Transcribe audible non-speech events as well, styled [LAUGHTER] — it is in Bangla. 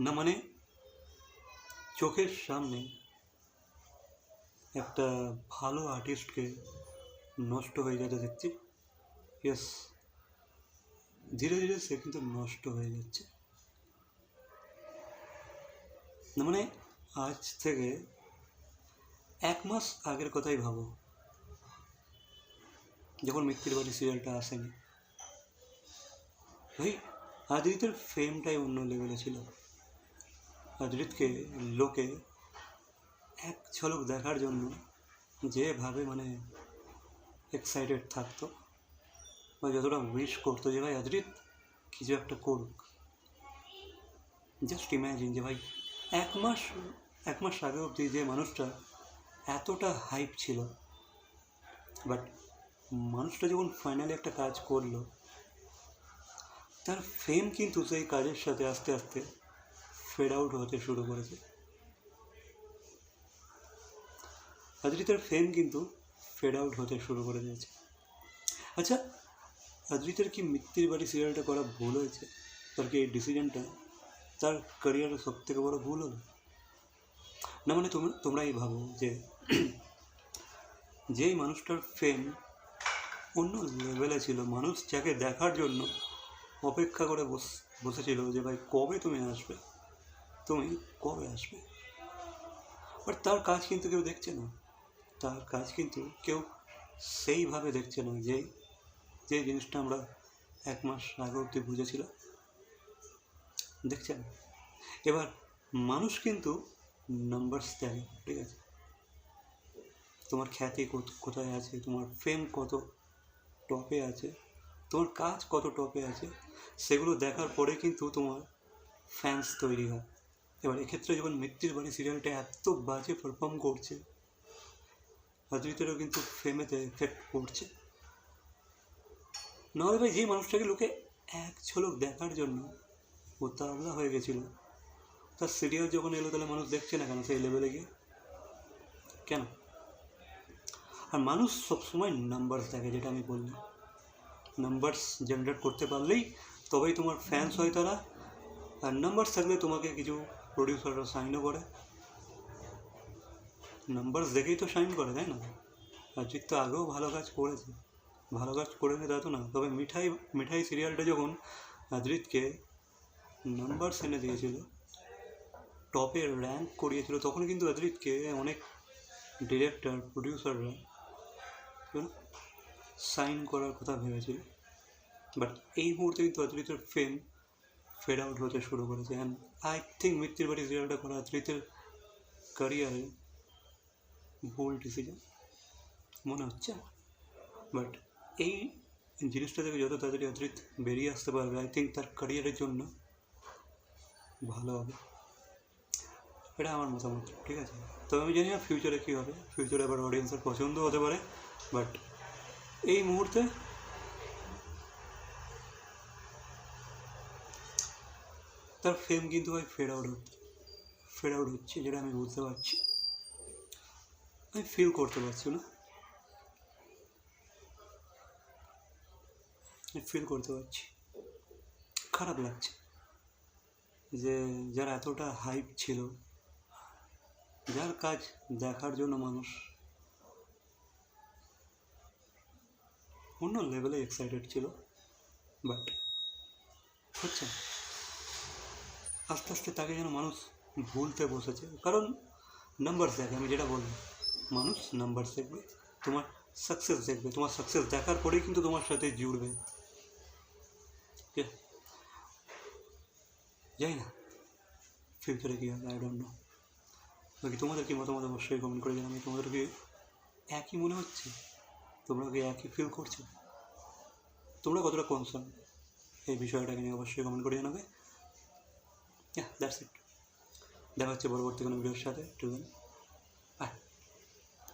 না মানে চোখের সামনে একটা ভালো আর্টিস্টকে নষ্ট হয়ে যেতে দেখছি। ইয়েস ধীরে ধীরে সে কিন্তু নষ্ট হয়ে যাচ্ছে। না মানে আজ থেকে এক মাস আগের কথাই ভাবো। যখন মৃত্যুর বাড়ি সিরিয়ালটা আসেনি। ভাই, আদিত্যের ফেমটাই অন্য লেভেলে ছিল। আদিত্যকে লোকে এক ঝলক দেখার জন্য যেভাবে মানে এক্সাইটেড থাকতো বা যতটা উইশ করতো যে, ভাই আদ্রিত কিছু একটা করুক। জাস্ট ইম্যাজিন যে, ভাই, এক মাস এক মাস আগে অবধি যে মানুষটা এতটা হাইপ ছিল বাট মানুষটা যখন ফাইনালি একটা কাজ করল, তার ফেম কিন্তু সেই কাজের সাথে আস্তে আস্তে ফেড আউট হতে শুরু করেছে। আদ্রিতের ফেম কিন্তু ফেড আউট হতে শুরু করে দিয়েছে। আচ্ছা আদ্রিতের কি মৃত্যুর বাড়ি সিরিয়ালটা করা ভুল হয়েছে? তার কি এই ডিসিশনটা তার ক্যারিয়ারের সব থেকে বড় ভুল হলো? না মানে তোমরা, তোমরাই ভাবো যে [CLEARS THROAT] যেই মানুষটার ফেম অন্য লেভেলে ছিল, মানুষ যাকে দেখার জন্য অপেক্ষা করে বস, বসেছিল যে ভাই কবে তুমি আসবে? তুমি কবে আসবে? বাট তার কাজ কিন্তু কেউ দেখছে না। তার কাজ কিন্তু কেউ সেইভাবে দেখছে না যেই যে জিনিসটা আমরা এক মাস আগে অবধি বুঝেছিলাম। দেখছেন? এবার মানুষ কিন্তু নাম্বারস দেয়, ঠিক আছে? তোমার খ্যাতি কোথ- কোথায় আছে? তোমার ফেম কত টপে আছে? তোমার কাজ কত টপে আছে? সেগুলো দেখার পরে কিন্তু তোমার ফ্যান্স তৈরি হয়। এবার এক্ষেত্রে যখন মৃত্যুর বাড়ি সিরিয়ালটা এত বাজে পারফর্ম করছে অদ্রিতেরও কিন্তু ফেমেতে এফেক্ট পড়ছে। নাহলে ভাই যে মানুষটাকে লোকে এক ঝলক দেখার জন্য ও তাবলা হয়ে গেছিল, তার সিরিয়াল যখন এলো তাহলে মানুষ দেখছে না কেন সেই লেভেলে গিয়ে? কেন? আর মানুষ সবসময় নাম্বারস দেখে, যেটা আমি বললাম। নাম্বারস জেনারেট করতে পারলেই তবেই তোমার ফ্যান্স হয় তারা আর নাম্বারস থাকলে তোমাকে কিছু প্রডিউসাররা সাইনও করে। নাম্বারস দেখেই তো সাইন করে, তাই না? অজিত তো আগেও ভালো কাজ করেছে। ভালো কাজ করেছে তা তো না। তবে মিঠাই মিঠাই সিরিয়ালটা যখন আদ্রিতকে নাম্বারস এনে দিয়েছিল টপে র্যাঙ্ক করিয়েছিল, তখন কিন্তু আদ্রিতকে অনেক ডিরেক্টর প্রডিউসাররা সাইন করার কথা ভেবেছিল। বাট এই মুহূর্তে কিন্তু আদ্রিতের ফেম ফেড আউট হতে শুরু করেছে। অ্যান্ড আই থিঙ্ক মৃত্যুর বাড়ি সিরিয়ালটা করা তৃতীয় ক্যারিয়ারে ভুল ডিসিশন মনে হচ্ছে বাট এই জিনিসটা থেকে যত তাড়াতাড়ি অদ্রিত বেরিয়ে আসতে পারবে আই থিঙ্ক তার ক্যারিয়ারের জন্য ভালো হবে। এটা আমার মতামত, ঠিক আছে? তবে আমি জানি না ফিউচারে কী হবে। ফিউচারে আবার অডিয়েন্সের পছন্দ হতে পারে। বাট এই মুহূর্তে তার ফ্রেম কিন্তু ভাই ফেড আউট হচ্ছে। ফেড আউট হচ্ছে যেটা আমি বুঝতে পারছি। আমি ফিল করতে পারছি না। ফিল করতে পারছি। খারাপ লাগছে। যে যারা এতটা হাইপ ছিল, যার কাজ দেখার জন্য মানুষ অন্য লেভেলে এক্সাইটেড ছিল বাট হচ্ছে না। আস্তে আস্তে তাকে যেন মানুষ ভুলতে বসেছে। কারণ নাম্বারস দেখে, আমি যেটা বললাম, মানুষ নাম্বার দেখবে, তোমার সাকসেস দেখবে। তোমার সাকসেস দেখার পরেই কিন্তু তোমার সাথে জুড়বে। যাই না। ফিউচারে কী হবে আই ডোন্ট নো বাকি তোমাদের কি মতামত অবশ্যই কমেন্ট করে জানাবে। তোমাদের কি একই মনে হচ্ছে? তোমরা কি একই ফিল করছ? তোমরা কতটা কনসার্ন এই বিষয়টাকে নিয়ে অবশ্যই কমেন্ট করে জানাবে। দ্যাটস ইট দেখা হচ্ছে পরবর্তী কোনো ভিডিওর সাথে। টু